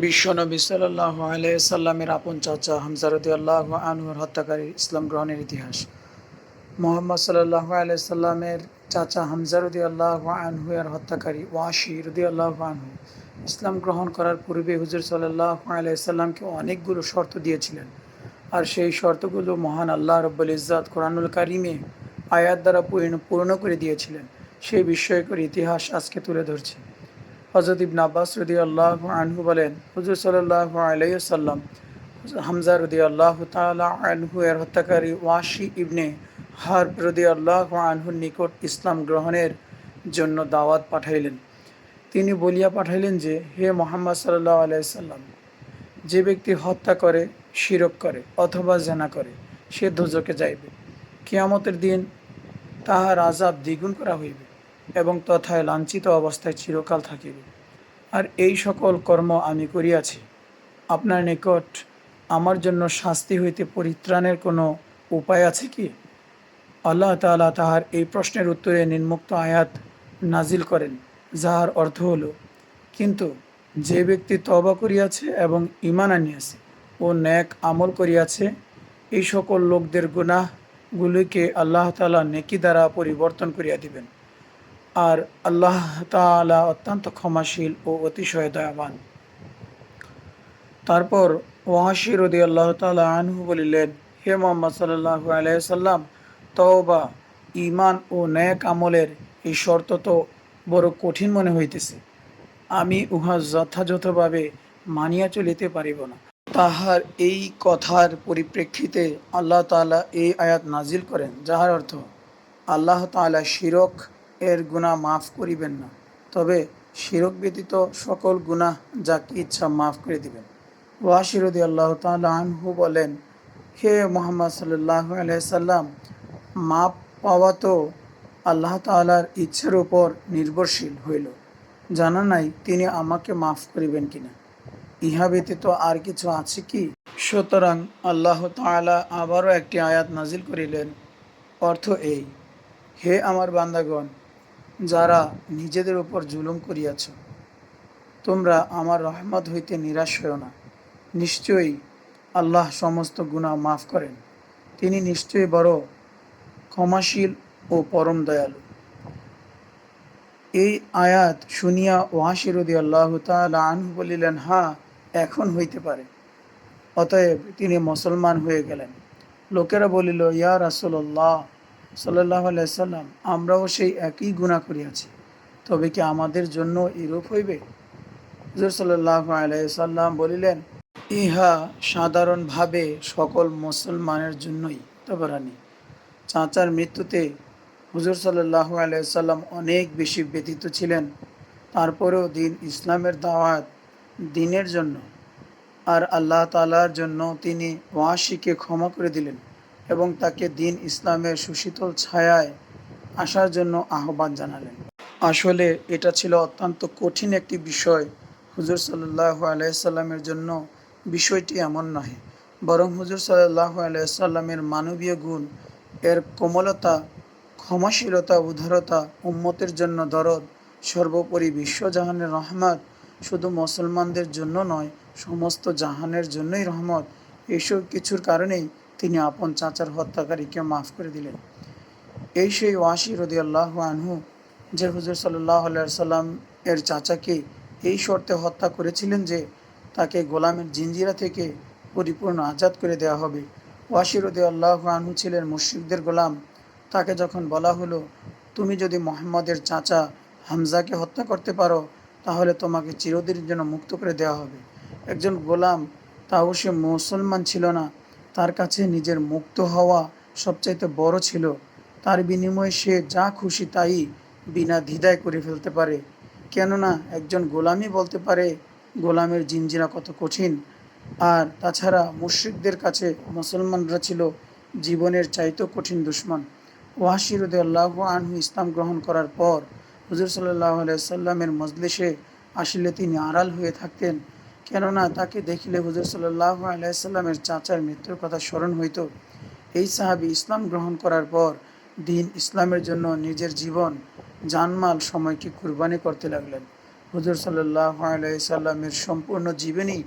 বিশ্বনবী সাল্লাহ আলাইসাল্লামের আপন চাচা হামজারদি আল্লাহ আনহুর হত্যাকারী ইসলাম গ্রহণের ইতিহাস। মোহাম্মদ সাল্লাহ আলাইসাল্লামের চাচা হামজারদি আল্লাহ আনহুয়ের হত্যাকারী ওয়াশি রদি আল্লাহ আনহু ইসলাম গ্রহণ করার পূর্বে হুজুর সাল্লাহ আলাইসাল্লামকে অনেকগুলো শর্ত দিয়েছিলেন। আর সেই শর্তগুলো মহান আল্লাহ রব্বুল ইজাত কোরআনুল কারিমে আয়াত দ্বারা পূর্ণ পূর্ণ করে দিয়েছিলেন। সেই বিষয়কর ইতিহাস আজকে তুলে ধরছি। হজরত ইবন আব্বাস রদি আল্লাহ আনহু বলেন, হুজুর সাল্লাহ আলাইসাল্লাম হামজা রদি আল্লাহ তালা আনহু এর হত্যাকারী ওয়াশি ইবনে হার রদি আল্লাহ আনহুর নিকট ইসলাম গ্রহণের জন্য দাওয়াত পাঠাইলেন। তিনি বলিয়া পাঠাইলেন যে, হে মোহাম্মদ সাল্লাহ আলাইসাল্লাম যে ব্যক্তি হত্যা করে, শিরক করে অথবা জেনা করে, সে দোজকে যাইবে। কিয়ামতের দিন তাহার আজাব দ্বিগুণ করা হইবে। এবং তথায় লাঞ্ছিত অবস্থায় চিরকাল থাকিবে। আর এই সকল কর্ম আমি করিয়াছি। আপনার নিকট আমার জন্য শাস্তি হইতে পরিত্রাণের কোনো উপায় আছে কি? আল্লাহ তালা তাহার এই প্রশ্নের উত্তরে নিম্মুক্ত আয়াত নাজিল করেন, যাহার অর্থ হল, কিন্তু যে ব্যক্তি তবা করিয়াছে এবং ইমান আনিয়াছে ও ন্যাক আমল করিয়াছে, এই সকল লোকদের গুণাহগুলিকে আল্লাহ তালা নেকি দ্বারা পরিবর্তন করিয়া দিবেন। আর আল্লাহ তালা অত্যন্ত ক্ষমাশীল ও অতিশয় দয়াবান। তারপর ওয়াহাসি রদি আল্লাহ তালা আনহু বলিলেন, হে মোহাম্মদ সাল্লাহ আলাইসাল্লাম তওবা ইমান ও ন্যাক আমলের এই শর্ত তো বড় কঠিন মনে হইতেছে। আমি উহা যথাযথভাবে মানিয়া চলিতে পারিব না। তাহার এই কথার পরিপ্রেক্ষিতে আল্লাহ তালা এই আয়াত নাজিল করেন, যাহার অর্থ আল্লাহ তালা শিরক এর গুণা মাফ করিবেন না। তবে শিরক ব্যতীত সকল গুণা যাকে ইচ্ছা মাফ করে দিবেন। ওয়াশিরদি আল্লাহ তালা আনহু বলেন, হে মোহাম্মদ সাল্লাহ আলাইসাল্লাম মাপ পাওয়া তো আল্লাহ তালার ইচ্ছার উপর নির্ভরশীল হইল। জানা নাই তিনি আমাকে মাফ করিবেন কিনা। ইহা ব্যতীত আর কিছু আছে কি? সুতরাং আল্লাহ তালা আবারও একটি আয়াত নাজিল করিলেন। অর্থ এই, হে আমার বান্দাগণ যারা নিজেদের উপর জুলুম করিয়াছ, তোমরা আমার রহমত হইতে নিরাশ হও না। নিশ্চয়ই আল্লাহ সমস্ত গুণা মাফ করেন। তিনি নিশ্চয়ই বড় ক্ষমাশীল ও পরম দয়ালু। এই আয়াত শুনিয়া ওয়াশিরদি আল্লাহ তালা বলিলেন, হা, এখন হইতে পারে। অতএব তিনি মুসলমান হয়ে গেলেন। লোকেরা বলিল, ইয়া রাসুল্লাহ সাল্লাহ আলাইসাল্লাম আমরাও সেই একই গুণা করিয়াছি। তবে কি আমাদের জন্য এরূপ হইবে? হুজুর সাল্লাহ আলাইসাল্লাম বলিলেন, ইহা সাধারণভাবে সকল মুসলমানের জন্যই তবরানি। চাচার মৃত্যুতে হুজুর সাল্লাহ আলাইসাল্লাম অনেক বেশি ব্যতীত ছিলেন। তারপরেও দিন ইসলামের দাওয়াত দিনের জন্য আর আল্লাহ তালার জন্য তিনি ওয়াশিকে ক্ষমা করে দিলেন। এবং তাকে দিন ইসলামের সুশীতল ছায়ায় আসার জন্য আহ্বান জানালেন। আসলে এটা ছিল অত্যন্ত কঠিন একটি বিষয়। হুজুর সাল্লাহ আলাইসাল্লামের জন্য বিষয়টি এমন নহে। বরং হুজুর সাল্লাহ আলাইসাল্লামের মানবীয় গুণ, এর কোমলতা, ক্ষমাশীলতা, উদারতা, উম্মতের জন্য দরদ, সর্বোপরি বিশ্বজাহানের রহমত শুধু মুসলমানদের জন্য নয়, সমস্ত জাহানের জন্যই রহমত। এইসব কিছুর কারণেই তিনি আপন চাচার হত্যাকারীকে মাফ করে দিলেন। এই সেই ওয়াসি রদি আল্লাহ আনহু, যে হুজুর সাল্লাহ সাল্লাম এর চাচাকে এই শর্তে হত্যা করেছিলেন যে তাকে গোলামের জিঞ্জিরা থেকে পরিপূর্ণ আজাদ করে দেওয়া হবে। ওয়াসি রদি আল্লাহ আনহু ছিলেন মুশ্রিকদের গোলাম। তাকে যখন বলা হলো, তুমি যদি মোহাম্মদের চাচা হামজাকে হত্যা করতে পারো, তাহলে তোমাকে চিরদিনের জন্য মুক্ত করে দেওয়া হবে। একজন গোলাম, তাও সে মুসলমান ছিল না তার কাছে নিজের মুক্ত হওয়া সবচাইতে বড় ছিল। তার বিনিময়ে সে যা খুশি তাই বিনা দ্বিধায় করে ফেলতে পারে। কেননা একজন গোলামই বলতে পারে, গোলামের জিনজিরা কত কঠিন। আর তাছাড়া মুশ্রিকদের কাছে মুসলমানরা ছিল জীবনের চাইতেও কঠিন দুশ্মন। ওয়াশিরুদ্দ আল্লাহ আনহু ইসলাম গ্রহণ করার পর হুজুর সাল্লাহ সাল্লামের মজলিসে আসলে তিনি আড়াল হয়ে থাকতেন। কেননা তাকে দেখিলে হুজুর সাল্লাহ আলাইসাল্লামের চাচার মৃত্যুর কথা স্মরণ হইত। এই সাহাবি ইসলাম গ্রহণ করার পর দিন ইসলামের জন্য নিজের জীবন, জানমাল সময়কে কুরবানি করতে লাগলেন। হুজুর সাল্লাহ আলাইসাল্লামের সম্পূর্ণ জীবনী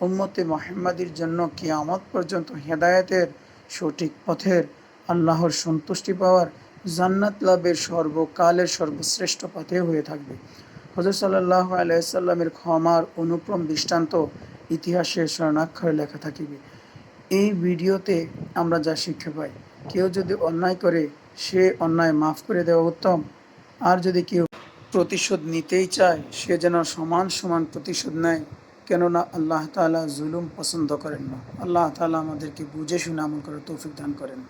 উম্মতে মোহাম্মদীর জন্য কিয়ামত পর্যন্ত হেদায়েতের সঠিক পথের, আল্লাহর সন্তুষ্টি পাওয়ার, জান্নাত লাভের সর্বকালের সর্বশ্রেষ্ঠ পথে হয়ে থাকবে। হজর সাল্লাহ আলাইসাল্লামের ক্ষমার অনুক্রম দৃষ্টান্ত ইতিহাসে স্বর্ণাক্ষরে লেখা থাকিবে। এই ভিডিওতে আমরা যা শিক্ষা পাই, কেউ যদি অন্যায় করে, সে অন্যায় মাফ করে দেওয়া উত্তম। আর যদি কেউ প্রতিশোধ নিতেই চায়, সে যেন সমান সমান প্রতিশোধ নেয়, কেননা আল্লাহ তাআলা জুলুম পছন্দ করেন না। আল্লাহ তাআলা আমাদেরকে বুঝে শুনে আমল করে তৌফিক দান করেন।